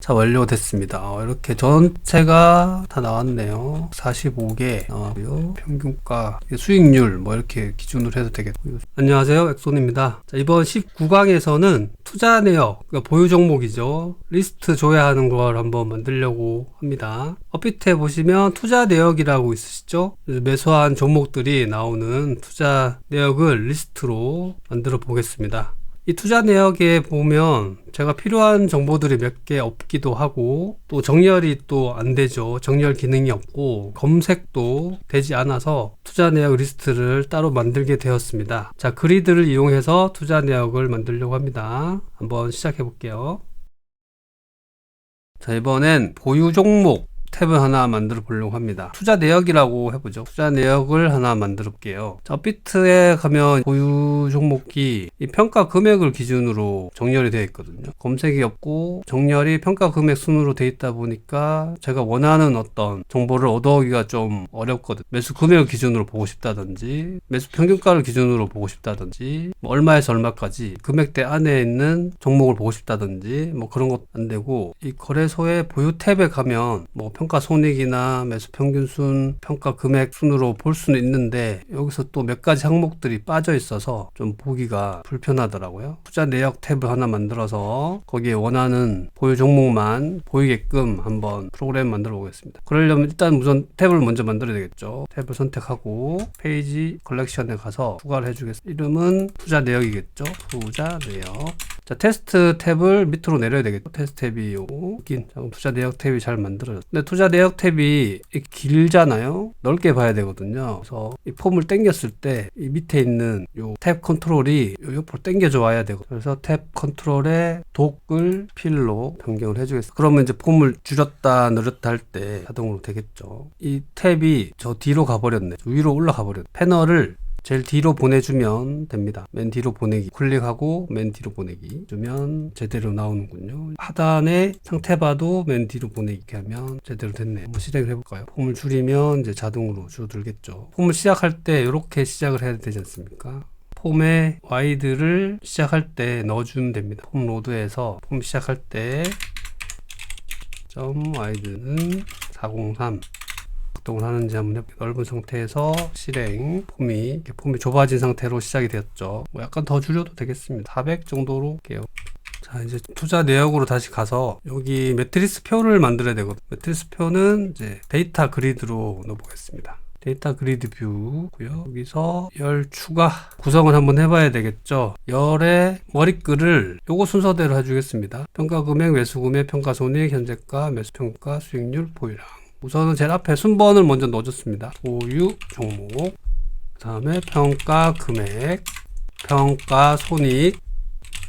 자, 완료됐습니다. 어, 이렇게 전체가 다 나왔네요. 45개 나왔고요. 평균가, 수익률 뭐 이렇게 기준으로 해도 되겠고요. 안녕하세요. 엑손입니다. 자, 이번 19강에서는 투자 내역, 그러니까 보유 종목이죠. 리스트 조회하는 걸 한번 만들려고 합니다. 업비트에 보시면 투자 내역이라고 있으시죠? 매수한 종목들이 나오는 투자 내역을 리스트로 만들어 보겠습니다. 이 투자 내역에 보면 제가 필요한 정보들이 몇 개 없기도 하고 또 정렬이 또 안 되죠. 정렬 기능이 없고 검색도 되지 않아서 투자 내역 리스트를 따로 만들게 되었습니다. 자, 그리드를 이용해서 투자 내역을 만들려고 합니다. 한번 시작해 볼게요. 자, 이번엔 보유 종목 탭을 하나 만들어 보려고 합니다. 투자 내역이라고 해보죠. 투자 내역을 하나 만들어 볼게요. 자, 업비트에 가면 보유 종목이 이 평가 금액을 기준으로 정렬이 되어 있거든요. 검색이 없고 정렬이 평가 금액 순으로 되어 있다 보니까 제가 원하는 어떤 정보를 얻어오기가 좀 어렵거든요. 매수 금액을 기준으로 보고 싶다든지 매수 평균가를 기준으로 보고 싶다든지 뭐 얼마에서 얼마까지 금액대 안에 있는 종목을 보고 싶다든지 뭐 그런 것안 되고 이 거래소의 보유 탭에 가면 뭐 평가 손익이나 매수 평균순, 평가 금액 순으로 볼 수는 있는데 여기서 또 몇 가지 항목들이 빠져 있어서 좀 보기가 불편하더라고요. 투자 내역 탭을 하나 만들어서 거기에 원하는 보유 종목만 보이게끔 한번 프로그램 만들어 보겠습니다. 그러려면 일단 우선 탭을 먼저 만들어야 되겠죠. 탭을 선택하고 페이지 컬렉션에 가서 추가를 해주겠습니다. 이름은 투자 내역이겠죠. 투자 내역. 자, 테스트 탭을 밑으로 내려야 되겠죠. 테스트 탭이 요거. 긴. 자, 그럼 투자 내역 탭이 잘 만들어졌어요. 근데 투자 내역 탭이 이 길잖아요. 넓게 봐야 되거든요. 그래서 이 폼을 당겼을 때 이 밑에 있는 요 탭 컨트롤이 요 옆으로 당겨져 와야 되고 그래서 탭 컨트롤에 독을 필로 변경을 해주겠습니다. 그러면 이제 폼을 줄였다 늘렸다 할 때 자동으로 되겠죠. 이 탭이 저 뒤로 가버렸네. 위로 올라가 버렸네. 패널을 제일 뒤로 보내주면 됩니다. 맨 뒤로 보내기 클릭하고 맨 뒤로 보내기 주면 제대로 나오는군요. 하단에 상태 봐도 맨 뒤로 보내기 이렇게 하면 제대로 됐네요. 한번 시작을 해볼까요? 폼을 줄이면 이제 자동으로 줄어들겠죠. 폼을 시작할 때 이렇게 시작을 해야 되지 않습니까? 폼의 와이드를 시작할 때 넣어주면 됩니다. 폼 로드에서 폼 시작할 때 점 와이드는 403 작동을 하는지 한번 해볼게요. 넓은 상태에서 실행 폼이 폼이 좁아진 상태로 시작이 되었죠. 뭐 약간 더 줄여도 되겠습니다. 400 정도로 할게요. 자 이제 투자 내역으로 다시 가서 여기 매트리스 표를 만들어야 되거든요. 매트리스 표는 이제 데이터 그리드로 넣어보겠습니다. 데이터 그리드 뷰고요. 여기서 열 추가 구성을 한번 해봐야 되겠죠. 열의 머리글을 요거 순서대로 해주겠습니다. 평가 금액, 매수 금액, 평가 손익, 현재가, 매수 평가, 수익률, 보유량. 우선은 제일 앞에 순번을 먼저 넣어줬습니다. 보유 종목, 그 다음에 평가 금액, 평가 손익,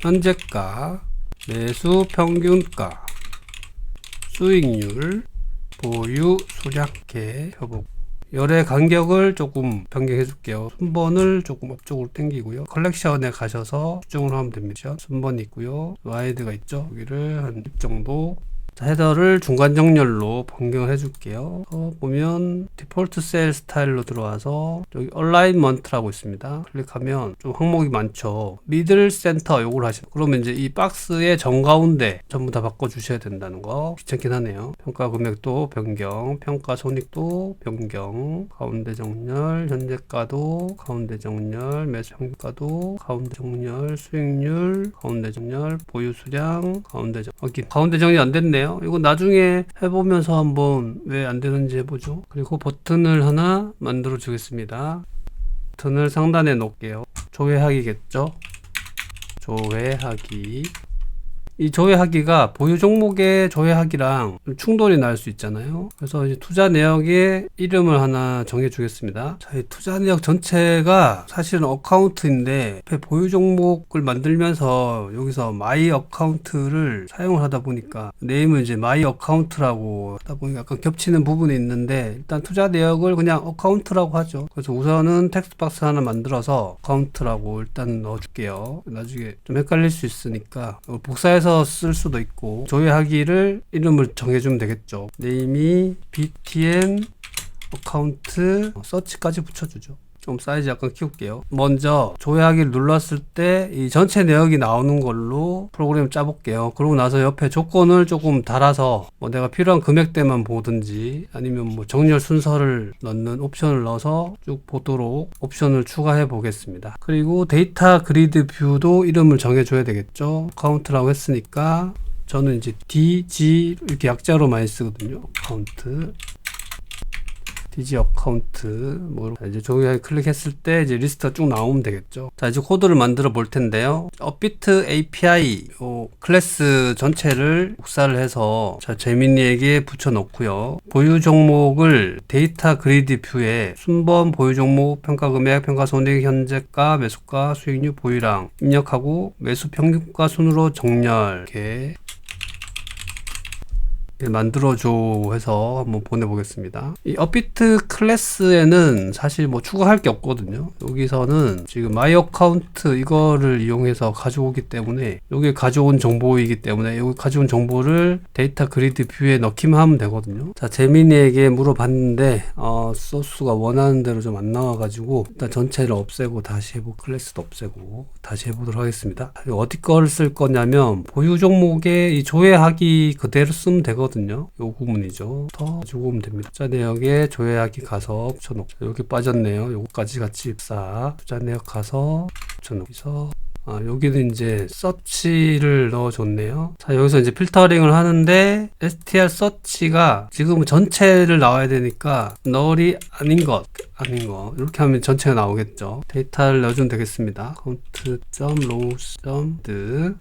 현재가, 매수 평균가, 수익률, 보유 수량 이렇게 펴보고 열의 간격을 조금 변경해 줄게요. 순번을 조금 앞쪽으로 당기고요. 컬렉션에 가셔서 수정을 하면 됩니다. 순번이 있고요. 와이드가 있죠. 여기를 한10 정도 자, 헤더를 중간 정렬로 변경을 해줄게요. 어, 보면 디폴트 셀 스타일로 들어와서 여기 얼라인먼트라고 있습니다. 클릭하면 좀 항목이 많죠. 미들 센터 요걸 하시면 그러면 이제 이 박스의 정가운데 전부 다 바꿔 주셔야 된다는 거 귀찮긴 하네요. 평가 금액도 변경, 평가 손익도 변경, 가운데 정렬, 현재가도 가운데 정렬, 매수 평가도 가운데 정렬, 수익률, 가운데 정렬, 보유 수량, 가운데 정 여기 가운데 정리 안 됐네요. 이거 나중에 해보면서 한번 왜 안 되는지 해보죠. 그리고 버튼을 하나 만들어 주겠습니다. 버튼을 상단에 놓을게요. 조회하기겠죠? 조회하기. 이 조회하기가 보유 종목의 조회하기랑 좀 충돌이 날 수 있잖아요. 그래서 이제 투자 내역의 이름을 하나 정해 주겠습니다. 자, 이 투자 내역 전체가 사실은 어카운트인데 보유 종목을 만들면서 여기서 마이 어카운트를 사용을 하다 보니까 네임은 이제 마이 어카운트라고 하다 보니까 약간 겹치는 부분이 있는데 일단 투자 내역을 그냥 어카운트라고 하죠. 그래서 우선은 텍스트 박스 하나 만들어서 어카운트라고 일단 넣어줄게요. 나중에 좀 헷갈릴 수 있으니까 복사해서 해서 쓸 수도 있고 조회하기를 이름을 정해주면 되겠죠. 네임이 btn 어카운트 서치까지 붙여주죠 좀 사이즈 약간 키울게요. 먼저 조회하기를 눌렀을 때 이 전체 내역이 나오는 걸로 프로그램 짜볼게요. 그러고 나서 옆에 조건을 조금 달아서 뭐 내가 필요한 금액대만 보든지 아니면 뭐 정렬 순서를 넣는 옵션을 넣어서 쭉 보도록 옵션을 추가해 보겠습니다. 그리고 데이터 그리드 뷰도 이름을 정해줘야 되겠죠. 카운트라고 했으니까 저는 이제 DG 이렇게 약자로 많이 쓰거든요. 카운트. DG 어카운트 뭐 자, 이제 조회하기 클릭했을 때 이제 리스트가 쭉 나오면 되겠죠. 자 이제 코드를 만들어 볼 텐데요. 업비트 API 요 클래스 전체를 복사를 해서 자 재민이에게 붙여 놓고요. 보유 종목을 데이터 그리드 뷰에 순번 보유 종목 평가 금액 평가 손익 현재가 매수가 수익률 보유량 입력하고 매수 평균가 순으로 정렬 이렇게 예, 만들어줘 해서 한번 보내보겠습니다. 이 업비트 클래스에는 사실 뭐 추가할 게 없거든요. 여기서는 지금 마이 어카운트 이거를 이용해서 가져오기 때문에 여기 가져온 정보이기 때문에 여기 가져온 정보를 데이터 그리드 뷰에 넣기만 하면 되거든요. 자, 재민이에게 물어봤는데 어, 소스가 원하는 대로 좀 안 나와가지고 일단 전체를 없애고 다시 해보고 클래스도 없애고 다시 해보도록 하겠습니다. 어디 거를 쓸 거냐면 보유 종목에 이 조회하기 그대로 쓰면 되거든요. 요 부분이죠. 더 가지고 오면 됩니다. 투자 내역에 조회하기 가서 붙여놓고 자, 여기 빠졌네요. 요거까지 같이 싹 투자 내역 가서 붙여놓기서 아, 여기는 이제 서치를 넣어줬네요. 자, 여기서 이제 필터링을 하는데 str 서치가 지금은 전체를 나와야 되니까 널이 아닌 것, 아닌 거 이렇게 하면 전체가 나오겠죠. 데이터를 넣어주면 되겠습니다. count.rows.d 이제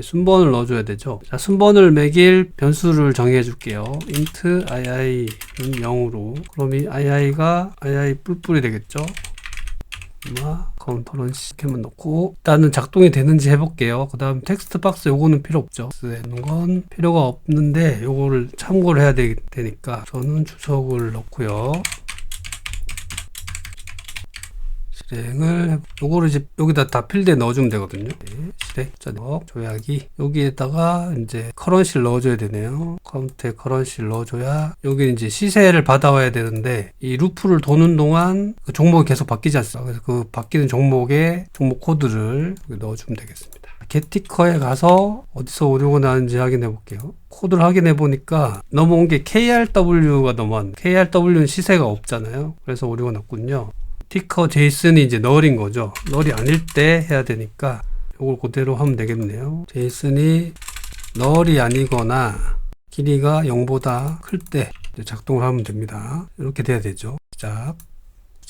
순번을 넣어줘야 되죠. 자, 순번을 매길 변수를 정해 줄게요. int ii는 0으로. 그럼 이 ii가 ii 뿔뿔이 되겠죠. 컨퍼런시 이렇게만 넣고 일단은 작동이 되는지 해볼게요. 그 다음 텍스트 박스 요거는 필요 없죠. 쓰는 건 필요가 없는데 요거를 참고를 해야 되, 되니까 저는 주석을 넣고요. 실행을 해- 요거를 이제 여기다 다 필드에 넣어주면 되거든요. 네, 실행, 자력, 조약이 여기에다가 이제 커런시를 넣어줘야 되네요. 카운트에 커런시를 넣어줘야 여기 이제 시세를 받아와야 되는데 이 루프를 도는 동안 그 종목이 계속 바뀌지 않습니까? 그래서 그 바뀌는 종목의 종목 코드를 넣어주면 되겠습니다. 게티커에 가서 어디서 오류가 나는지 확인해 볼게요. 코드를 확인해 보니까 넘어온 게 KRW가 넘어왔네. KRW는 시세가 없잖아요. 그래서 오류가 났군요. 티커 제이슨이 이제 널인 거죠. 널이 아닐 때 해야 되니까 이걸 그대로 하면 되겠네요. 제이슨이 널이 아니거나 길이가 0보다 클 때 작동을 하면 됩니다. 이렇게 돼야 되죠. 시작.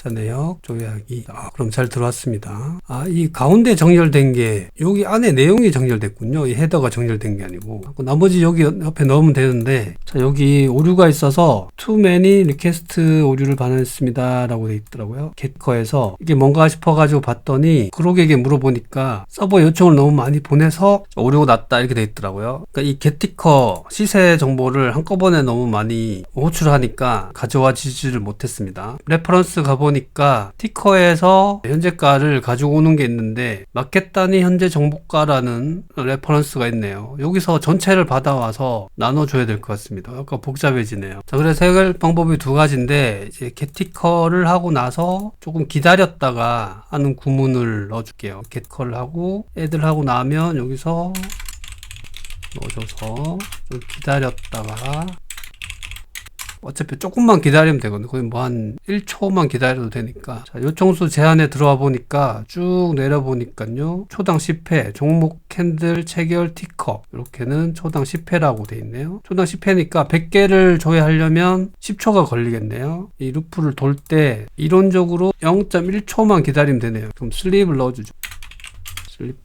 자, 내역, 조회하기. 아, 그럼 잘 들어왔습니다. 아, 이 가운데 정렬된 게, 여기 안에 내용이 정렬됐군요. 이 헤더가 정렬된 게 아니고. 그 나머지 여기 옆에 넣으면 되는데, 자, 여기 오류가 있어서, too many request 오류를 반응했습니다. 라고 돼 있더라고요. get커에서. 이게 뭔가 싶어 가지고 봤더니, 그록에게 물어보니까, 서버 요청을 너무 많이 보내서, 오류가 났다. 이렇게 돼 있더라고요. 그러니까 이 get티커 시세 정보를 한꺼번에 너무 많이 호출하니까, 가져와 지지를 못했습니다. 레퍼런스 가보 니까 티커에서 현재가를 가지고 오는 게 있는데 마켓 단위 현재 정보가라는 레퍼런스가 있네요. 여기서 전체를 받아와서 나눠줘야 될 것 같습니다. 약간 복잡해지네요. 자, 그래서 해결 방법이 두 가지인데 이제 get티커를 하고 나서 조금 기다렸다가 하는 구문을 넣어줄게요. get커를 하고 애들 하고 나면 여기서 넣어줘서 좀 기다렸다가 어차피 조금만 기다리면 되거든요. 거의 뭐 한 1초만 기다려도 되니까. 자, 요청수 제한에 들어와 보니까 쭉 내려 보니까요. 초당 10회, 종목 캔들 체결 티커. 이렇게는 초당 10회라고 돼 있네요. 초당 10회니까 100개를 조회하려면 10초가 걸리겠네요. 이 루프를 돌 때 이론적으로 0.1초만 기다리면 되네요. 그럼 슬립을 넣어주죠. 슬립.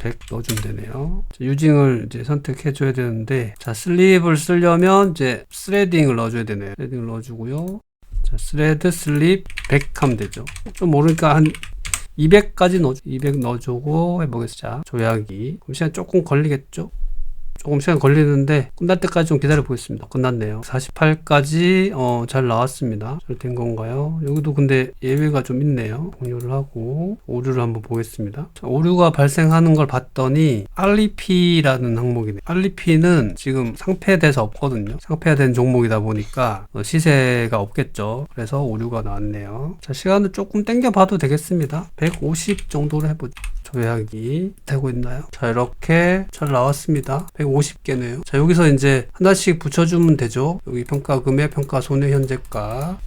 100 넣어주면 되네요. 자, 유징을 이제 선택해 줘야 되는데, 자, 슬립을 쓰려면 이제 스레딩을 넣어줘야 되네요. 스레딩을 넣어주고요. 자, 스레드 슬립 100 하면 되죠. 좀 모르니까 한 200까지 넣어줘. 200 넣어주고 해보겠습니다. 자, 조약이. 그럼 시간 조금 걸리겠죠? 조금 시간 걸리는데 끝날 때까지 좀 기다려 보겠습니다. 끝났네요. 48까지 어, 잘 나왔습니다. 잘 된 건가요? 여기도 근데 예외가 좀 있네요. 공유를 하고 오류를 한번 보겠습니다. 자, 오류가 발생하는 걸 봤더니 알리피라는 항목이네. 알리피는 지금 상폐돼서 없거든요. 상폐된 종목이다 보니까 어, 시세가 없겠죠. 그래서 오류가 나왔네요. 자 시간을 조금 당겨 봐도 되겠습니다. 150 정도로 해보죠. 조약이 되고 있나요? 자 이렇게 잘 나왔습니다. 150개네요. 자 여기서 이제 하나씩 붙여주면 되죠. 여기 평가 금액, 평가 손해 현재가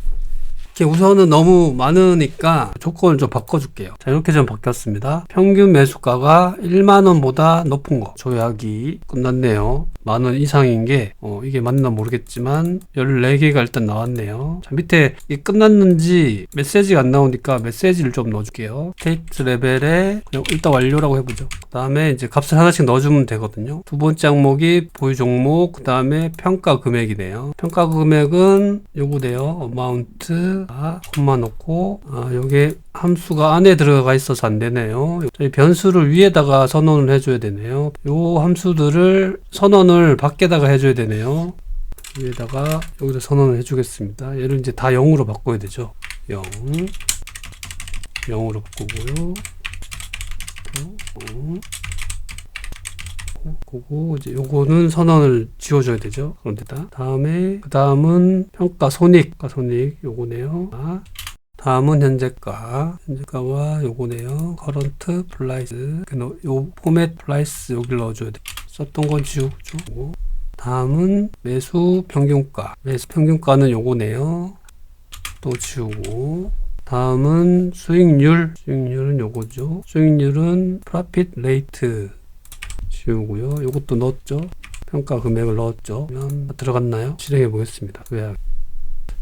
이렇게 우선은 너무 많으니까 조건을 좀 바꿔줄게요. 자, 이렇게 좀 바뀌었습니다. 평균 매수가가 1만원보다 높은 거. 조약이 끝났네요. 만원 이상인 게, 어, 이게 맞나 모르겠지만, 14개가 일단 나왔네요. 자, 밑에 이게 끝났는지 메시지가 안 나오니까 메시지를 좀 넣어줄게요. 테이트 레벨에 그냥 일단 완료라고 해보죠. 그 다음에 이제 값을 하나씩 넣어주면 되거든요. 두 번째 항목이 보유 종목, 그 다음에 평가 금액이네요. 평가 금액은 요거네요. 어마운트, 아, 콤마 넣고, 아, 요게 함수가 안에 들어가 있어서 안 되네요. 저희 변수를 위에다가 선언을 해줘야 되네요. 요 함수들을 선언을 밖에다가 해줘야 되네요. 위에다가 여기다 선언을 해주겠습니다. 얘를 이제 다 0으로 바꿔야 되죠. 0. 0으로 바꾸고요. 또, 어. 그거 이제 요거는 선언을 지워줘야 되죠. 그런데다 다음에 그 다음은 평가 손익, 평가 손익 요거네요. 아, 다음은 현재가, 현재가와 요거네요. 커런트 플라이스, 요 포맷 플라이스 여기를 넣어줘야 돼. 썼던 건 지우고. 다음은 매수 평균가, 매수 평균가는 요거네요. 또 지우고. 다음은 수익률, 수익률은 요거죠. 수익률은 프로핏 레이트 지우고요. 요것도 넣었죠. 평가 금액을 넣었죠. 그러면 들어갔나요? 실행해 보겠습니다. 왜?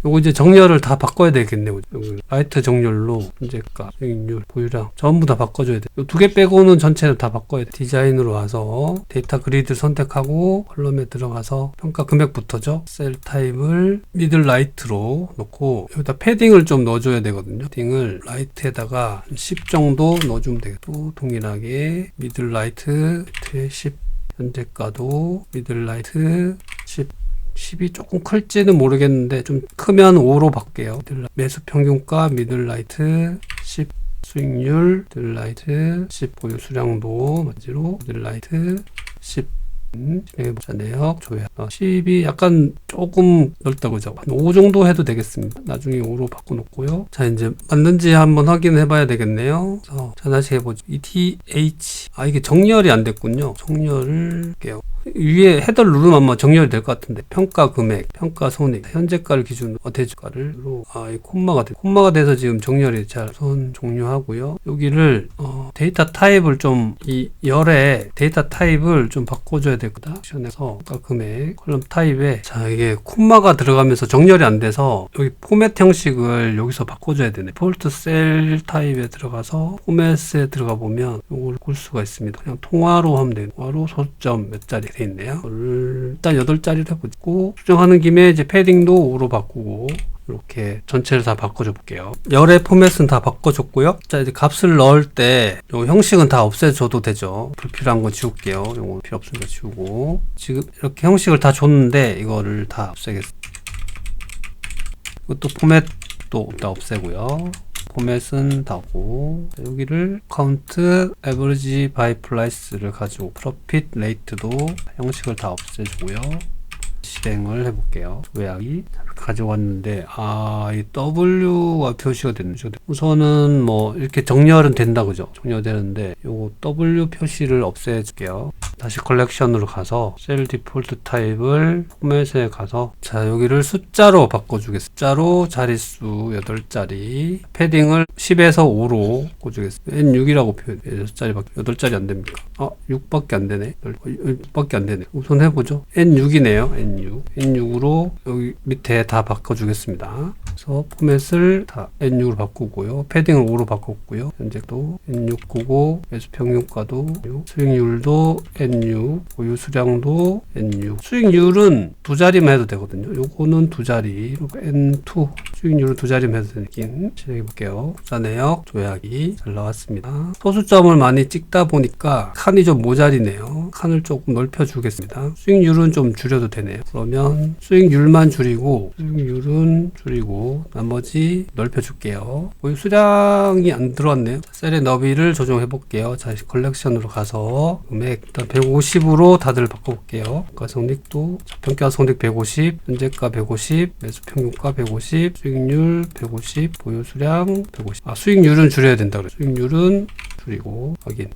요거 이제 정렬을 다 바꿔야 되겠네요. 라이트 정렬로 현재가, 수익률, 보유량 전부 다 바꿔줘야 돼. 요 두 개 빼고는 전체를 다 바꿔야 돼. 디자인으로 와서 데이터 그리드 선택하고 컬럼에 들어가서 평가 금액부터죠. 셀 타입을 미들 라이트로 놓고 여기다 패딩을 좀 넣어줘야 되거든요. 패딩을 라이트에다가 10 정도 넣어주면 되겠고 동일하게 미들 라이트 10 현재가도 미들 라이트 10 10이 조금 클지는 모르겠는데 좀 크면 5로 바꿀게요. 매수 평균가 미들라이트 10 수익률 미들라이트 10 보유 수량도 마지로 미들라이트 10 음, 진행해보자. 내역, 조약. 어, 10이 약간 조금 넓다, 그죠? 한 5 정도 해도 되겠습니다. 나중에 5로 바꿔놓고요. 자, 이제 맞는지 한번 확인해 봐야 되겠네요. 그래서 자, 다시 해보죠. ETH. 아, 이게 정렬이 안 됐군요. 정렬을 할게요. 위에 헤더를 누르면 아마 정렬이 될 것 같은데 평가 금액, 평가 손익, 현재가를 기준으로 어, 대주가를 아, 이 콤마가 돼. 콤마가 돼서 지금 정렬이 잘 손 종료하고요. 여기를 어, 데이터 타입을 좀 이 열에 데이터 타입을 좀 바꿔줘야 될 거다. 옵션에서 평가 금액, 컬럼 타입에 자 이게 콤마가 들어가면서 정렬이 안 돼서 여기 포맷 형식을 여기서 바꿔줘야 되네. 폴트 셀 타입에 들어가서 포맷에 들어가 보면 이걸 볼 수가 있습니다. 그냥 통화로 하면 돼요. 통화로 소점 몇 자리 돼 있네요. 일단 8자리를 해보고 수정하는 김에 이제 패딩도 5로 바꾸고 이렇게 전체를 다 바꿔줘 볼게요. 열의 포맷은 다 바꿔줬고요. 자 이제 값을 넣을 때 요 형식은 다 없애줘도 되죠. 불필요한 건 지울게요. 요거 필요 없으니까 지우고 지금 이렇게 형식을 다 줬는데 이거를 다 없애겠습니다. 이것도 포맷도 다 없애고요. 포맷은 다고. 여기를 카운트 에버리지 바이 플라이스를 가지고 프로핏 레이트도 형식을 다 없애주고요 실행을 해볼게요. 조약이 가져왔는데 아 이 W가 표시가 됐네 우선은 뭐 이렇게 정렬은 된다 그죠? 정렬되는데 요거 W 표시를 없애줄게요. 다시 컬렉션으로 가서 셀 디폴트 타입을 포맷에 가서 자 여기를 숫자로 바꿔주겠습니다. 숫자로 자릿수 8자리. 패딩을 10에서 5로 바꿔주겠습니다. N6이라고 표현해 6자리 8자리 안 됩니까? 아 6밖에 안 되네. 6밖에 안 되네. 우선 해보죠. N6이네요. N6 N6으로 여기 밑에 다 바꿔주겠습니다 그래서 포맷을 다 N6으로 바꾸고요. 패딩을 5로 바꿨고요. 현재도 N699, 매수 평균가도 6, 수익률도 N6, 보유 수량도 N6. 수익률은 두 자리만 해도 되거든요. 요거는 두 자리, 그리고 N2 수익률은 두 자리만 해도 되긴 시작해 볼게요. 자 내역 조약이 잘 나왔습니다. 소수점을 많이 찍다 보니까 칸이 좀 모자리네요. 칸을 조금 넓혀 주겠습니다. 수익률은 좀 줄여도 되네요. 그러면 수익률만 줄이고 수익률은 줄이고 나머지 넓혀 줄게요. 보유 수량이 안 들어왔네요. 셀의 너비를 조정해 볼게요. 자, 컬렉션으로 가서 금액 일단 150으로 다들 바꿔볼게요. 가성릭도 평가 성립 150, 현재가 150, 매수 평균가 150, 수익률 150, 보유 수량 150. 아, 수익률은 줄여야 된다 그래. 수익률은 줄이고 확인.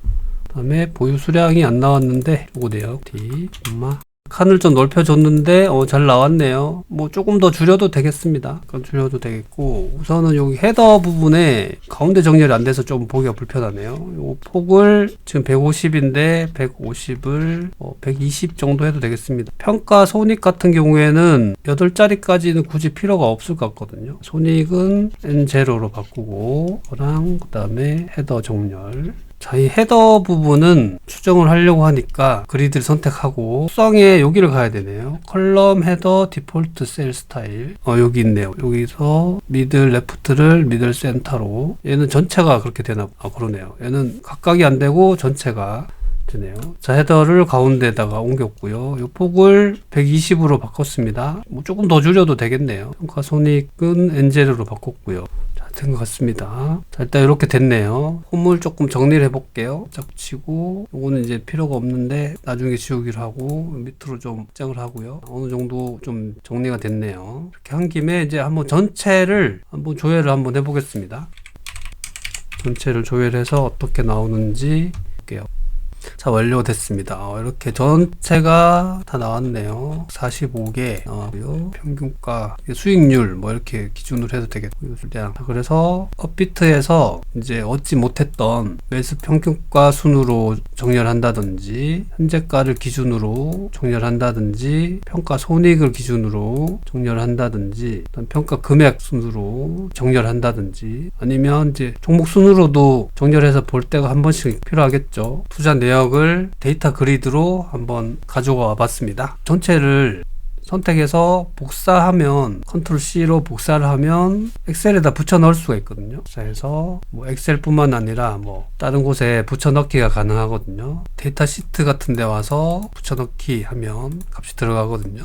그다음에 보유 수량이 안 나왔는데 요거네요. D 엄마 칸을 좀 넓혀줬는데 어, 잘 나왔네요. 뭐 조금 더 줄여도 되겠습니다. 그럼 줄여도 되겠고 우선은 여기 헤더 부분에 가운데 정렬이 안 돼서 좀 보기가 불편하네요. 요 폭을 지금 150인데 150을 120 정도 해도 되겠습니다. 평가 손익 같은 경우에는 8자리까지는 굳이 필요가 없을 것 같거든요. 손익은 N0로 바꾸고 그다음에 헤더 정렬 자, 이 헤더 부분은 수정을 하려고 하니까 그리드를 선택하고 수성에 여기를 가야 되네요. 컬럼 헤더 디폴트 셀 스타일. 어, 여기 있네요. 여기서 미들 레프트를 미들 센터로. 얘는 전체가 그렇게 되나? 아, 그러네요. 얘는 각각이 안 되고 전체가 되네요. 자, 헤더를 가운데다가 옮겼고요. 이 폭을 120으로 바꿨습니다. 뭐 조금 더 줄여도 되겠네요. 평가 손익은 엔젤로 바꿨고요. 자, 된것 같습니다. 자, 일단 이렇게 됐네요. 홈을 조금 정리를 해볼게요. 짝 치고, 요거는 이제 필요가 없는데, 나중에 지우기를 하고, 밑으로 좀 확장을 하고요. 어느 정도 좀 정리가 됐네요. 이렇게 한 김에 이제 한번 전체를 한번 조회를 한번 해보겠습니다. 전체를 조회를 해서 어떻게 나오는지. 자 완료됐습니다. 어, 이렇게 전체가 다 나왔네요. 45개 나왔고요. 평균가, 수익률 뭐 이렇게 기준으로 해도 되겠고요. 자, 그래서 업비트에서 이제 얻지 못했던 매수 평균가 순으로 정렬한다든지 현재가를 기준으로 정렬한다든지 평가 손익을 기준으로 정렬한다든지 평가 금액 순으로 정렬한다든지 아니면 이제 종목 순으로도 정렬해서 볼 때가 한 번씩 필요하겠죠. 투자 내 역을 데이터 그리드로 한번 가져와 봤습니다. 전체를 선택해서 복사하면 컨트롤 C로 복사를 하면 엑셀에다 붙여 넣을 수가 있거든요. 그래서 뭐 엑셀뿐만 아니라 뭐 다른 곳에 붙여 넣기가 가능하거든요. 데이터 시트 같은 데 와서 붙여 넣기 하면 값이 들어가거든요.